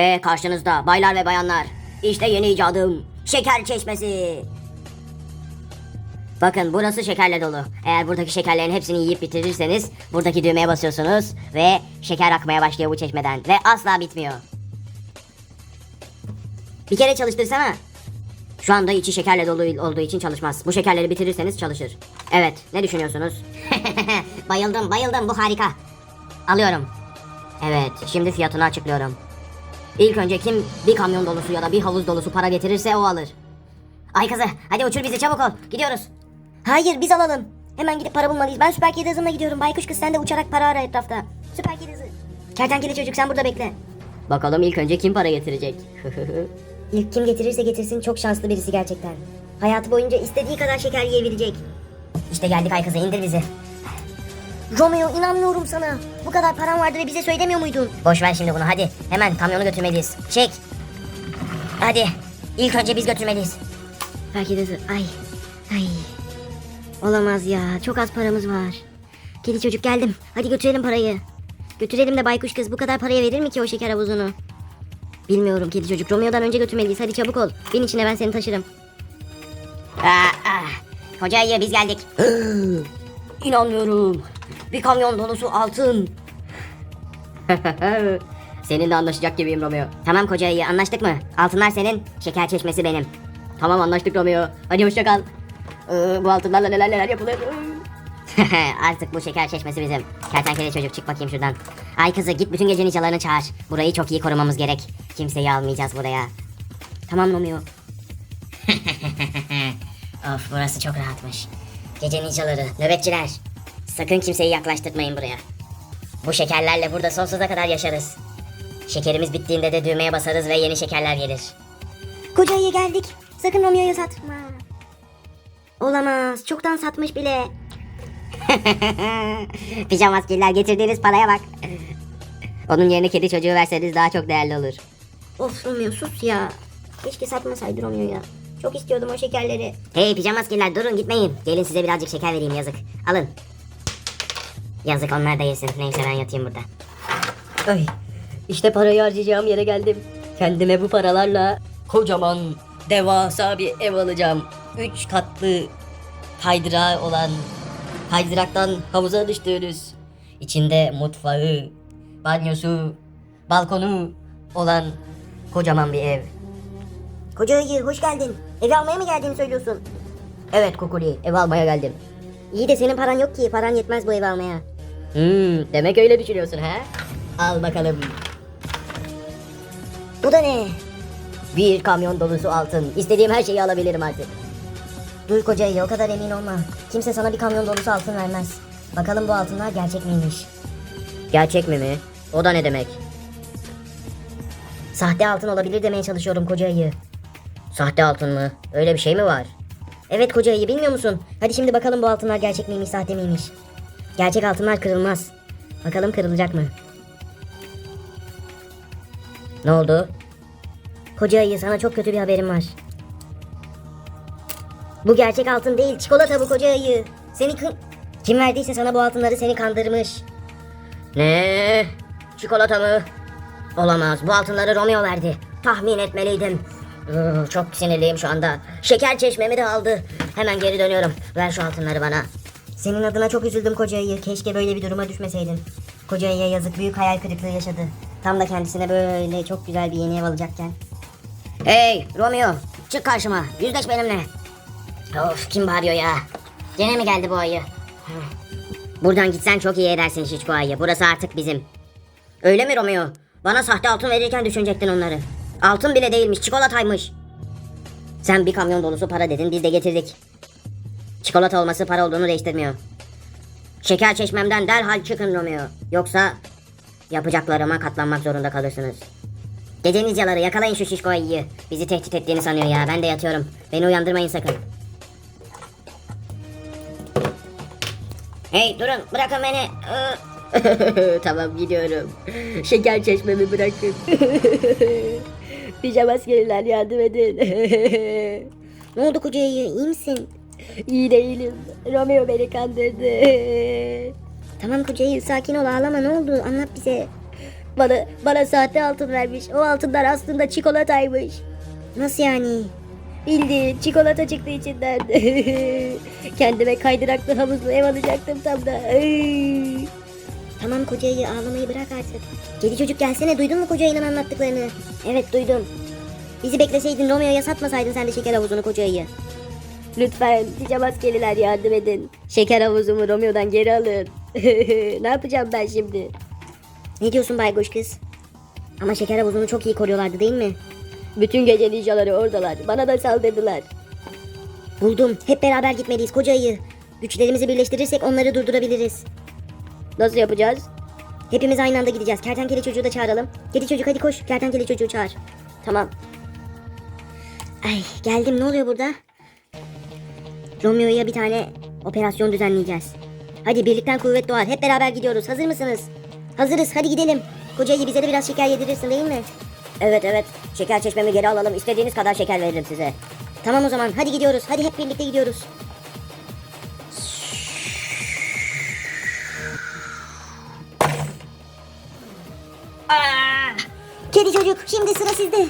Ve karşınızda baylar ve bayanlar. İşte yeni icadım. Şeker çeşmesi. Bakın burası şekerle dolu. Eğer buradaki şekerlerin hepsini yiyip bitirirseniz buradaki düğmeye basıyorsunuz ve şeker akmaya başlıyor bu çeşmeden ve asla bitmiyor. Bir kere çalıştırsana. Şu anda içi şekerle dolu olduğu için çalışmaz. Bu şekerleri bitirirseniz çalışır. Evet, ne düşünüyorsunuz? bayıldım, bayıldım. Bu harika. Alıyorum. Evet, şimdi fiyatını açıklıyorum. İlk önce kim bir kamyon dolusu ya da bir havuz dolusu para getirirse o alır. Ay kızı, hadi uçur bizi çabuk ol. Gidiyoruz. Hayır, biz alalım. Hemen gidip para bulmalıyız. Ben süper kedi hızımla gidiyorum. Baykuş kız sen de uçarak para ara etrafta. Süper kedi hızı. Kertenkele çocuk sen burada bekle. Bakalım ilk önce kim para getirecek? İlk kim getirirse getirsin çok şanslı birisi gerçekten. Hayatı boyunca istediği kadar şeker yiyebilecek. İşte geldik ay kızı indir bizi. Romeo inanmıyorum sana. Bu kadar param vardı ve bize söylemiyor muydun? Boş ver şimdi bunu hadi. Hemen kamyonu götürmeliyiz. Çek. Hadi. İlk önce biz götürmeliyiz. Belki de ay. Ay. Olamaz ya. Çok az paramız var. Kedi çocuk geldim. Hadi götürelim parayı. Götürelim de baykuş kız bu kadar paraya verir mi ki o şeker havuzunu? Bilmiyorum kedi çocuk. Romeo'dan önce götürmeliyiz. Hadi çabuk ol. Bin içine ben seni taşırım. Aa, ah. Koca ayı biz geldik. İnanmıyorum. Bir kamyon dolusu altın. Seninle anlaşacak gibiyim Romeo. Tamam koca ayı anlaştık mı? Altınlar senin, şeker çeşmesi benim. Tamam anlaştık Romeo. Hadi hoşça kal. Ee, bu altınlarla neler neler yapılır. Artık bu şeker çeşmesi bizim. Kertenkele çocuk çık bakayım şuradan. Ay kızı git bütün gece nicalarını çağır. Burayı çok iyi korumamız gerek. Kimseyi almayacağız buraya. Tamam Romeo. of burası çok rahatmış. Gece ninjaları, nöbetçiler. Sakın kimseyi yaklaştırmayın buraya. Bu şekerlerle burada sonsuza kadar yaşarız. Şekerimiz bittiğinde de düğmeye basarız ve yeni şekerler gelir. Koca ayı geldik. Sakın Romeo'yu satma. Olamaz. Çoktan satmış bile. Pijama askerler getirdiğiniz paraya bak. Onun yerine kedi çocuğu verseniz daha çok değerli olur. Of Romeo sus ya. Keşke satmasaydı Romeo'ya. Çok istiyordum o şekerleri. Hey pijama askerler durun gitmeyin. Gelin size birazcık şeker vereyim yazık. Alın. Yazık onlar da yesin. Neyse ben yatayım burada. Ay işte parayı harcayacağım yere geldim. Kendime bu paralarla kocaman devasa bir ev alacağım. Üç katlı kaydırağı olan kaydıraktan havuza düştüğünüz içinde mutfağı, banyosu, balkonu olan kocaman bir ev. Koca ayı hoş geldin. Evi almaya mı geldiğini söylüyorsun? Evet Kukuli ev almaya geldim. İyi de senin paran yok ki paran yetmez bu evi almaya. Hmm, demek öyle düşünüyorsun ha? Al bakalım. Bu da ne? Bir kamyon dolusu altın. İstediğim her şeyi alabilirim artık. Dur koca ayı o kadar emin olma. Kimse sana bir kamyon dolusu altın vermez. Bakalım bu altınlar gerçek miymiş? Gerçek mi mi? O da ne demek? Sahte altın olabilir demeye çalışıyorum koca ayı. Sahte altın mı? Öyle bir şey mi var? Evet koca ayı bilmiyor musun? Hadi şimdi bakalım bu altınlar gerçek miymiş sahte miymiş? Gerçek altınlar kırılmaz. Bakalım kırılacak mı? Ne oldu? Koca ayı sana çok kötü bir haberim var. Bu gerçek altın değil çikolata bu koca ayı. Seni kın... Kim verdiyse sana bu altınları seni kandırmış. Ne? Çikolata mı? Olamaz. Bu altınları Romeo verdi. Tahmin etmeliydim. Çok sinirliyim şu anda. Şeker çeşmemi de aldı. Hemen geri dönüyorum. Ver şu altınları bana. Senin adına çok üzüldüm koca ayı. Keşke böyle bir duruma düşmeseydin. Koca ayıya yazık büyük hayal kırıklığı yaşadı. Tam da kendisine böyle çok güzel bir yeni ev alacakken. Hey Romeo çık karşıma. Yüzleş benimle. Of kim bağırıyor ya? Gene mi geldi bu ayı? Buradan gitsen çok iyi edersin Şişko ayı. Burası artık bizim. Öyle mi Romeo? Bana sahte altın verirken düşünecektin onları. Altın bile değilmiş, çikolataymış. Sen bir kamyon dolusu para dedin, biz de getirdik. Çikolata olması para olduğunu değiştirmiyor. Şeker çeşmemden derhal çıkın Romeo. Yoksa yapacaklarıma katlanmak zorunda kalırsınız. Gece ninjaları yakalayın şu şişko ayıyı. Bizi tehdit ettiğini sanıyor ya. Ben de yatıyorum. Beni uyandırmayın sakın. Hey durun bırakın beni. tamam gidiyorum. Şeker çeşmemi bırakın. Pijama askeriler yardım edin. ne oldu koca ayı iyi misin? İyi değilim. Romeo beni kandırdı. Tamam koca ayı sakin ol ağlama ne oldu anlat bize. Bana, bana sahte altın vermiş. O altınlar aslında çikolataymış. Nasıl yani? Bildiğin çikolata çıktı içinden. Kendime kaydıraklı havuzlu ev alacaktım tam da. Ay. Tamam kocayı ağlamayı bırak artık. Kedi çocuk gelsene duydun mu kocayının anlattıklarını? Evet duydum. Bizi bekleseydin Romeo'ya satmasaydın sen de şeker havuzunu kocayı. Lütfen pijam askeriler yardım edin. Şeker havuzumu Romeo'dan geri alın. ne yapacağım ben şimdi? Ne diyorsun baykuş kız? Ama şeker havuzunu çok iyi koruyorlardı değil mi? Bütün gece ninjaları oradalar. Bana da saldırdılar. Buldum. Hep beraber gitmeliyiz kocayı. Güçlerimizi birleştirirsek onları durdurabiliriz. Nasıl yapacağız? Hepimiz aynı anda gideceğiz. Kertenkele çocuğu da çağıralım. Kedi çocuk hadi koş. Kertenkele çocuğu çağır. Tamam. Ay geldim ne oluyor burada? Romeo'ya bir tane operasyon düzenleyeceğiz. Hadi birlikten kuvvet doğar. Hep beraber gidiyoruz. Hazır mısınız? Hazırız. Hadi gidelim. Kocayı bize de biraz şeker yedirirsin değil mi? Evet evet. Şeker çeşmemi geri alalım. İstediğiniz kadar şeker veririm size. Tamam o zaman. Hadi gidiyoruz. Hadi hep birlikte gidiyoruz. Aa! Kedi çocuk şimdi sıra sizde.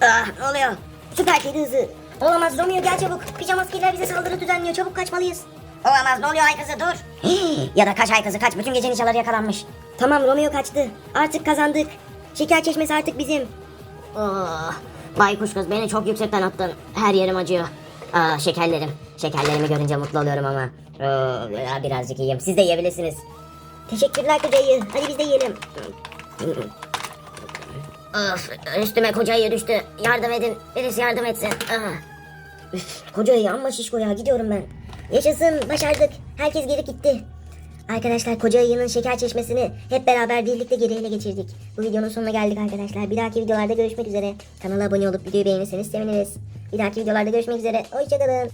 Ah ne oluyor? Süper kedi hızı. Olamaz Romeo gel çabuk. Pijama askerler bize saldırı düzenliyor. Çabuk kaçmalıyız. Olamaz ne oluyor ay kızı dur. ya da kaç ay kızı kaç. Bütün gece ninjaları yakalanmış. Tamam Romeo kaçtı. Artık kazandık. Şeker çeşmesi artık bizim. Oh, baykuş kız beni çok yüksekten attın. Her yerim acıyor. Aa, şekerlerim. Şekerlerimi görünce mutlu oluyorum ama. Oo, birazcık yiyeyim. Siz de yiyebilirsiniz. Teşekkürler kocayı. Hadi biz de yiyelim. Of, üstüme kocayı düştü. Yardım edin. Birisi yardım etsin. Ah. Üf, kocayı amma şişko ya. Gidiyorum ben. Yaşasın. Başardık. Herkes geri gitti. Arkadaşlar koca ayının şeker çeşmesini hep beraber birlikte geri ele geçirdik. Bu videonun sonuna geldik arkadaşlar. Bir dahaki videolarda görüşmek üzere. Kanala abone olup videoyu beğenirseniz seviniriz. Bir dahaki videolarda görüşmek üzere. Hoşçakalın.